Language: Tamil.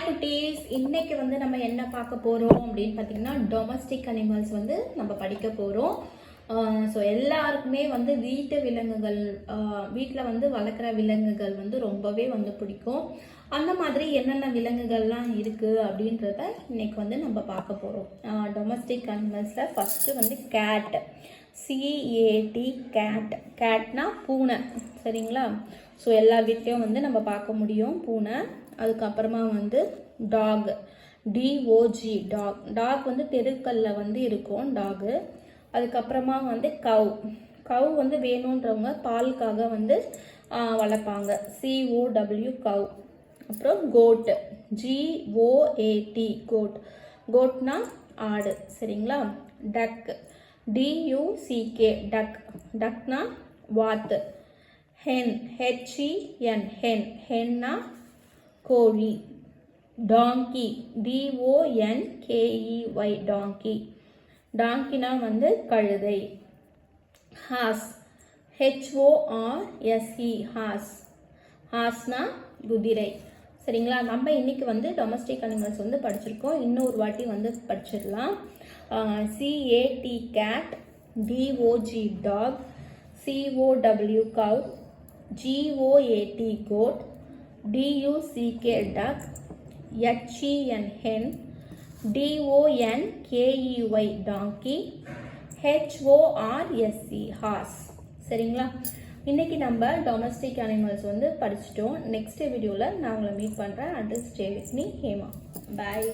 ஹாய் குட்டீஸ் இன்னைக்கு வந்து நம்ம என்ன பார்க்க போகிறோம் அப்படின்னு பார்த்தீங்கன்னா டொமஸ்டிக் அனிமல்ஸ் வந்து நம்ம படிக்க போகிறோம் ஸோ எல்லாருக்குமே வந்து வீட்டு விலங்குகள் வீட்டில் வந்து வளர்க்குற விலங்குகள் வந்து ரொம்பவே வந்து பிடிக்கும். அந்த மாதிரி என்னென்ன விலங்குகள்லாம் இருக்குது அப்படின்றத இன்னைக்கு வந்து நம்ம பார்க்க போகிறோம் டொமஸ்டிக் அனிமல்ஸில் ஃபஸ்ட்டு வந்து cat C A T cat கேட்னா பூனை. சரிங்களா? ஸோ எல்லா வீட்லேயும் வந்து நம்ம பார்க்க முடியும் பூனை. அதுக்கப்புறமா வந்து டாக் டிஓஜி டாக் டாக் வந்து தெருக்கல்ல வந்து இருக்கும் டாகு அதுக்கப்புறமா வந்து கவ் கவ் வந்து வேணுன்றவங்க பாலுக்காக வந்து வளர்ப்பாங்க. சிஓடபிள்யூ கவ் அப்புறம் goat G O A T goat கோட்னா ஆடு. சரிங்களா? டக் டியூசிகே டக் டக்னா வாத்து. ஹென் ஹெச்இஎன் ஹென் ஹென்னா கோழி. டாங்கி டிஓஎன்கேஇஒய் டாங்கி டாங்கினா வந்து கழுதை. ஹாஸ் ஹெச்ஓஆர்எஸ்இ ஹாஸ் ஹாஸ்னா குதிரை. சரிங்களா? நம்ம இன்னைக்கு வந்து டொமஸ்டிக் அனிமல்ஸ் வந்து படிச்சிருக்கோம். இன்னொரு வாட்டி வந்து படிச்சிடலாம். C A T cat D O G dog C O W cow G O A T goat D U C K duck H E N hen D O N K E Y donkey H O R S E horse சரிங்களா? இன்றைக்கி நம்ம டொமஸ்டிக் அனிமல்ஸ் வந்து படிச்சிட்டோம். நெக்ஸ்ட் வீடியோவில் நான் உங்களை மீட் பண்ணுறேன் address stay with me Hema. Bye